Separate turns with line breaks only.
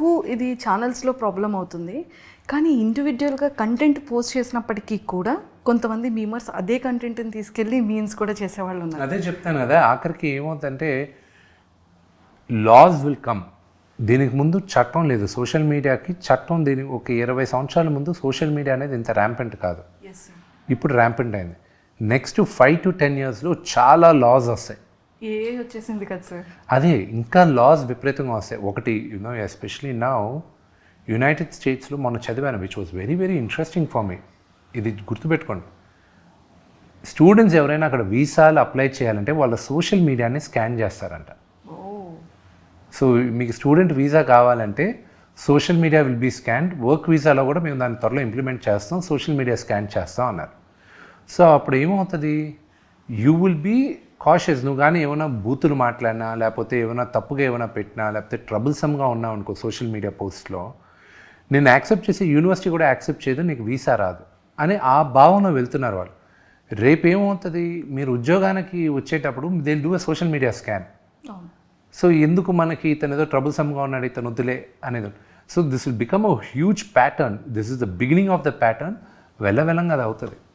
వరకు ఇది ఛానల్స్లో ప్రాబ్లం అవుతుంది. కానీ ఇండివిజువల్గా కంటెంట్ పోస్ట్ చేసినప్పటికీ కూడా కొంతమంది మీమర్స్ అదే కంటెంట్ని తీసుకెళ్ళి మీమ్స్ కూడా చేసేవాళ్ళు ఉన్నారు.
అదే చెప్తాను కదా ఆఖరికి ఏమవుతుందంటే లాస్ విల్ కమ్ దీనికి ముందు చట్టం లేదు. సోషల్ మీడియాకి చట్టం దీని ఒక ఇరవై సంవత్సరాల ముందు సోషల్ మీడియా అనేది ఇంత ర్యాంపెంట్ కాదు. ఇప్పుడు ర్యాంపెంట్ అయింది. నెక్స్ట్ ఫైవ్ టు టెన్ ఇయర్స్లో చాలా లాస్ వస్తాయి.
ఏ వచ్చేసింది కదా సార్?
అదే ఇంకా లాస్ విపరీతంగా వస్తాయి. ఒకటి యూనో ఎస్పెషలీ నా యునైటెడ్ స్టేట్స్లో మొన్న చదివాను which was very very interesting for me ఇది గుర్తుపెట్టుకోండి. స్టూడెంట్స్ ఎవరైనా అక్కడ వీసాలు అప్లై చేయాలంటే వాళ్ళ సోషల్ మీడియాని స్కాన్ చేస్తారంట.
ఓ.
సో మీకు స్టూడెంట్ వీసా కావాలంటే social media will be scan work వీసాలో కూడా మేము దాన్ని త్వరలో ఇంప్లిమెంట్ చేస్తాం. సోషల్ మీడియా స్కాన్ చేస్తాం అన్నారు. సో అప్పుడు ఏమవుతుంది? యూ విల్ బీ కాషియస్ నువ్వు కానీ ఏమైనా బూతులు మాట్లాడినా లేకపోతే ఏమైనా తప్పుగా ఏమైనా పెట్టినా లేకపోతే ట్రబుల్సమ్గా ఉన్నావు అనుకో సోషల్ మీడియా పోస్ట్లో నేను యాక్సెప్ట్ చేసి యూనివర్సిటీ కూడా యాక్సెప్ట్ చేయదు నీకు వీసా రాదు అని ఆ భావన వెళ్తున్నారు వాళ్ళు. రేపు ఏమవుతుంది? మీరు ఉద్యోగానికి వచ్చేటప్పుడు they do a social media scan so ఎందుకు మనకి ఇతను ఏదో ట్రబుల్సమ్గా ఉన్నాడు ఇతను వద్దులే అనేది so this will become a huge pattern this is the beginning of the pattern వెళ్ళ వెళ్ళంగా అది అవుతుంది.